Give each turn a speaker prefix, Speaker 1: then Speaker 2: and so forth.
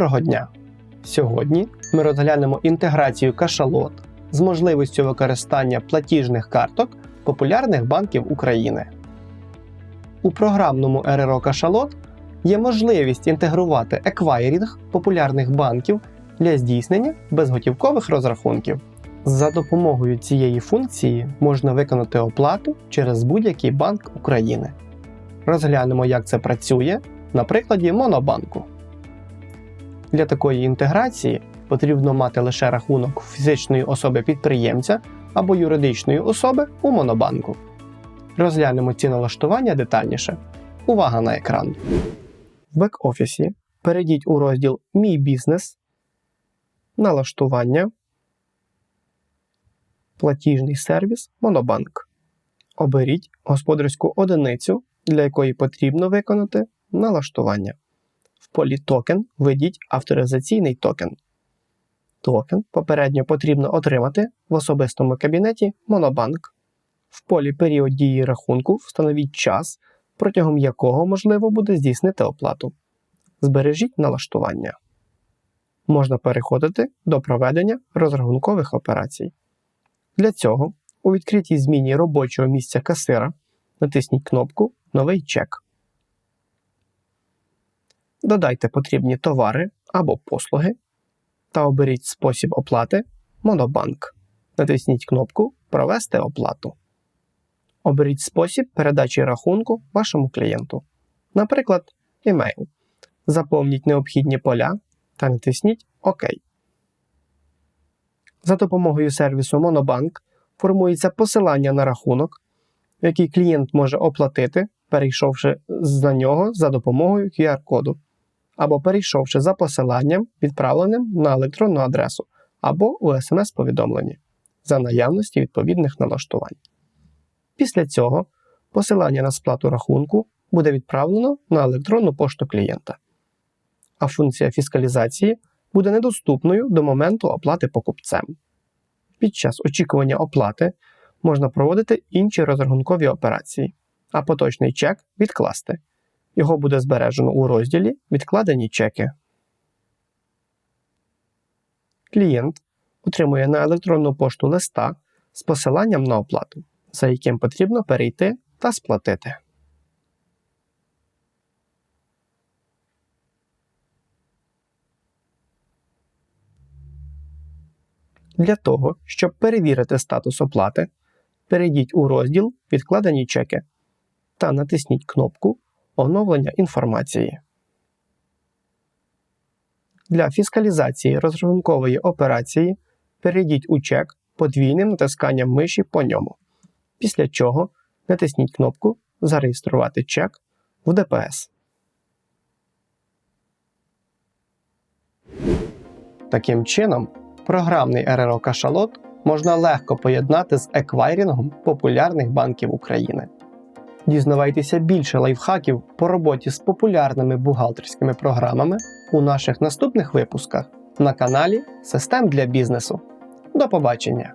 Speaker 1: Доброго дня! Сьогодні ми розглянемо інтеграцію кашалот з можливістю використання платіжних карток популярних банків України. У програмному РРО Кашалот є можливість інтегрувати еквайрінг популярних банків для здійснення безготівкових розрахунків. За допомогою цієї функції можна виконати оплату через будь-який банк України. Розглянемо, як це працює на прикладі Монобанку. Для такої інтеграції потрібно мати лише рахунок фізичної особи підприємця або юридичної особи у Монобанку. Розглянемо ці налаштування детальніше. Увага на екран. В бек-офісі перейдіть у розділ Мій бізнес, налаштування, платіжний сервіс Монобанк. Оберіть господарську одиницю, для якої потрібно виконати налаштування. В полі токен введіть авторизаційний токен. Токен попередньо потрібно отримати в особистому кабінеті Монобанк. В полі період дії рахунку встановіть час, протягом якого можливо буде здійснити оплату. Збережіть налаштування. Можна переходити до проведення розрахункових операцій. Для цього у відкритій зміні робочого місця касира натисніть кнопку Новий чек. Додайте потрібні товари або послуги та оберіть спосіб оплати Монобанк. Натисніть кнопку Провести оплату. Оберіть спосіб передачі рахунку вашому клієнту, наприклад, емейл. Заповніть необхідні поля та натисніть ОК. За допомогою сервісу Монобанк формується посилання на рахунок, який клієнт може оплатити, перейшовши за нього за допомогою QR-коду, або перейшовши за посиланням, відправленим на електронну адресу, або у смс-повідомленні за наявності відповідних налаштувань. Після цього посилання на сплату рахунку буде відправлено на електронну пошту клієнта, а функція фіскалізації буде недоступною до моменту оплати покупцем. Під час очікування оплати можна проводити інші розрахункові операції, а поточний чек відкласти. Його буде збережено у розділі Відкладені чеки. Клієнт отримує на електронну пошту листа з посиланням на оплату, за яким потрібно перейти та сплатити. Для того, щоб перевірити статус оплати, перейдіть у розділ Відкладені чеки та натисніть кнопку Оновлення інформації. Для фіскалізації розрахункової операції перейдіть у чек подвійним натисканням миші по ньому, після чого натисніть кнопку Зареєструвати чек в ДПС. Таким чином, програмний РРО Кашалот можна легко поєднати з еквайрінгом популярних банків України. Дізнавайтеся більше лайфхаків по роботі з популярними бухгалтерськими програмами у наших наступних випусках на каналі Систем для бізнесу. До побачення!